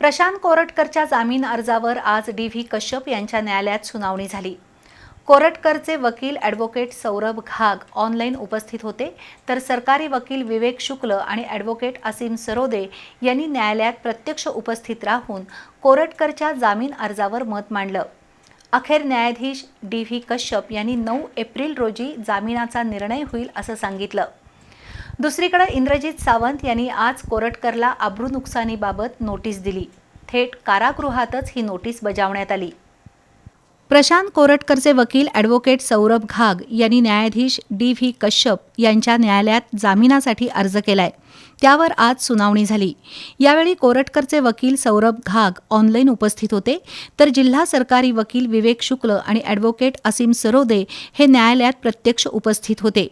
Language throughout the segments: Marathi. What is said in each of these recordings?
प्रशांत कोरटकरच्या जामीन अर्जावर आज डी व्ही कश्यप यांच्या न्यायालयात सुनावणी झाली. कोरटकरचे वकील ॲडव्होकेट सौरभ घाग ऑनलाईन उपस्थित होते तर सरकारी वकील विवेक शुक्ल आणि ॲडव्होकेट असीम सरोदे यांनी न्यायालयात प्रत्यक्ष उपस्थित राहून कोरटकरच्या जामीन अर्जावर मत मांडलं. अखेर न्यायाधीश डी व्ही कश्यप यांनी नऊ एप्रिल रोजी जामिनाचा निर्णय होईल असं सांगितलं. दुसरीकडे इंद्रजित सावंत यांनी आज कोरटकरला अब्रू नुकसानीबाबत नोटीस दिली. थेट कारागृहातच ही नोटीस बजावण्यात आली. प्रशांत कोरटकरचे वकील ॲडव्होकेट सौरभ घाग यांनी न्यायाधीश डी व्ही कश्यप यांच्या न्यायालयात जामिनासाठी अर्ज केलाय. त्यावर आज सुनावणी झाली. यावेळी कोरटकरचे वकील सौरभ घाग ऑनलाईन उपस्थित होते तर जिल्हा सरकारी वकील विवेक शुक्ल आणि ॲडव्होकेट असीम सरोदे हे न्यायालयात प्रत्यक्ष उपस्थित होते.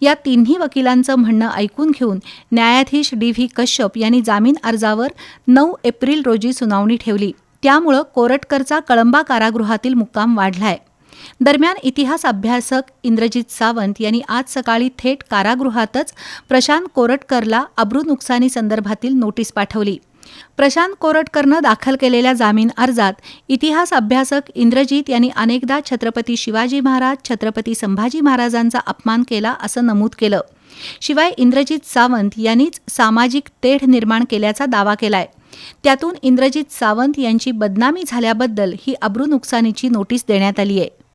या तिन्ही वकिलांचं म्हणणं ऐकून घेऊन न्यायाधीश डी व्ही कश्यप यांनी जामीन अर्जावर नऊ एप्रिल रोजी सुनावणी ठेवली. त्यामुळं कोरटकरचा कळंबा कारागृहातील मुक्काम वाढलाय. दरम्यान इतिहास अभ्यासक इंद्रजित सावंत यांनी आज सकाळी थेट कारागृहातच प्रशांत कोरटकरला अब्रू नुकसानी संदर्भातील नोटीस पाठवली. प्रशांत कोरटकरनं दाखल केलेल्या जामीन अर्जात इतिहास अभ्यासक इंद्रजित यांनी अनेकदा छत्रपती शिवाजी महाराज छत्रपती संभाजी महाराजांचा अपमान केला असं नमूद केलं. शिवाय इंद्रजित सावंत यांनीच सामाजिक तेढ निर्माण केल्याचा दावा केलाय. त्यातून इंद्रजित सावंत यांची बदनामी झाल्याबद्दल ही अब्रू नुकसानीची नोटीस देण्यात आली आहे